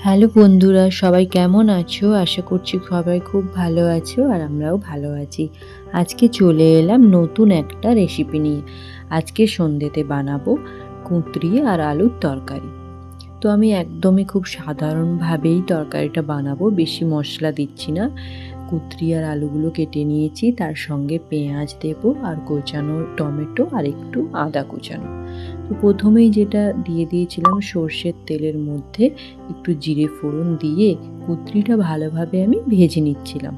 Hello বন্ধুরা, সবাই কেমন আছো? আশা করছি সবাই খুব ভালো আছো আর আমরাও ভালো আছি। আজকে চলে এলাম নতুন একটা রেসিপি নিয়ে। আজকে সন্ধ্যেতে বানাবো কুঁতরি আর আলুর তরকারি। তো আমি একদমই খুব সাধারণভাবেই তরকারিটা বানাবো, বেশি মশলা দিচ্ছি না। কুঁতরি আর আলুগুলো কেটে নিয়েছি, তার সঙ্গে পেঁয়াজ দেব আর কোচানো টমেটো আর একটু আদা কোচানো। তো প্রথমেই যেটা দিয়ে দিয়েছিলাম সর্ষের তেলের মধ্যে একটু জিরে ফোড়ন দিয়ে কুত্রিটা ভালোভাবে আমি ভেজে নিচ্ছিলাম।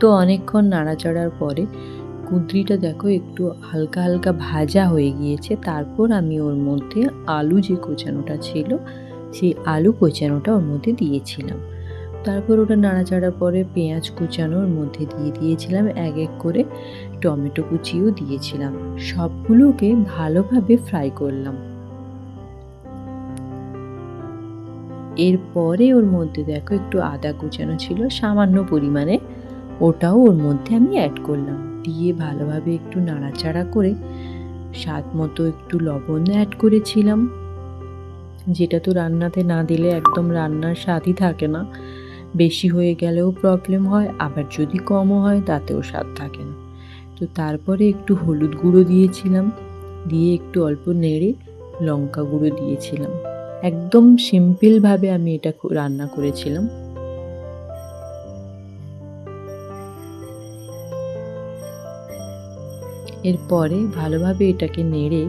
তো অনেকক্ষণ নাড়াচাড়ার পরে কুদ্রিটা দেখো একটু হালকা হালকা ভাজা হয়ে গিয়েছে। তারপর আমি ওর মধ্যে আলু যে কোচানোটা ছিল, সেই আলু কোচানোটা ওর মধ্যে দিয়েছিলাম। তারপর ওটা নাড়াচাড়া পরে পেঁয়াজ কুচানোর মধ্যে দিয়ে দিয়েছিলাম, এক এক করে টমেটো কুচিও দিয়েছিলাম। সবগুলোকে ভালোভাবে ফ্রাই করলাম। এরপরে ওর মধ্যে দেখো একটু আদা কুচানো ছিল, সামান্য পরিমাণে। ওটাও ওর মধ্যে আমি অ্যাড করলাম। দিয়ে ভালোভাবে একটু নাড়াচাড়া করে স্বাদ মতো একটু লবণ অ্যাড করেছিলাম। যেটা তো রান্নাতে না দিলে একদম রান্নার স্বাদই থাকে না। বেশি হয়ে গেলেও প্রবলেম হয়, আবার যদি কমও হয় তাতেও স্বাদ থাকে না। তো তারপরে একটু হলুদ গুঁড়ো দিয়েছিলাম, দিয়ে একটু অল্প নেড়ে লঙ্কা গুঁড়ো দিয়েছিলাম। একদম সিম্পলভাবে আমি এটা রান্না করেছিলাম। এরপরে ভালোভাবে এটাকে নেড়ে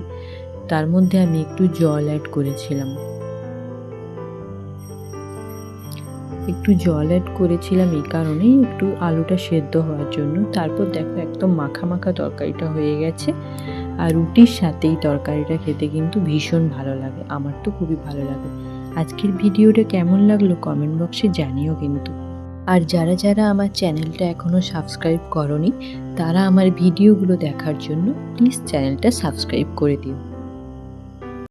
তার মধ্যে আমি একটু জল অ্যাড করেছিলাম। একটু জল অ্যাড করেছিলাম এই কারণেই একটু আলুটা সেদ্ধ হওয়ার জন্য। তারপর দেখো একদম মাখা মাখা তরকারিটা হয়ে গেছে। আর রুটির সাথেই তরকারিটা খেতে কিন্তু ভীষণ ভালো লাগে। আমার তো খুবই ভালো লাগে। আজকের ভিডিওটা কেমন লাগল কমেন্ট বক্সে জানিও কিন্তু। আর যারা যারা আমার চ্যানেলটা এখনও সাবস্ক্রাইব করনি, তারা আমার ভিডিওগুলো দেখার জন্য প্লিজ চ্যানেলটা সাবস্ক্রাইব করে দিও।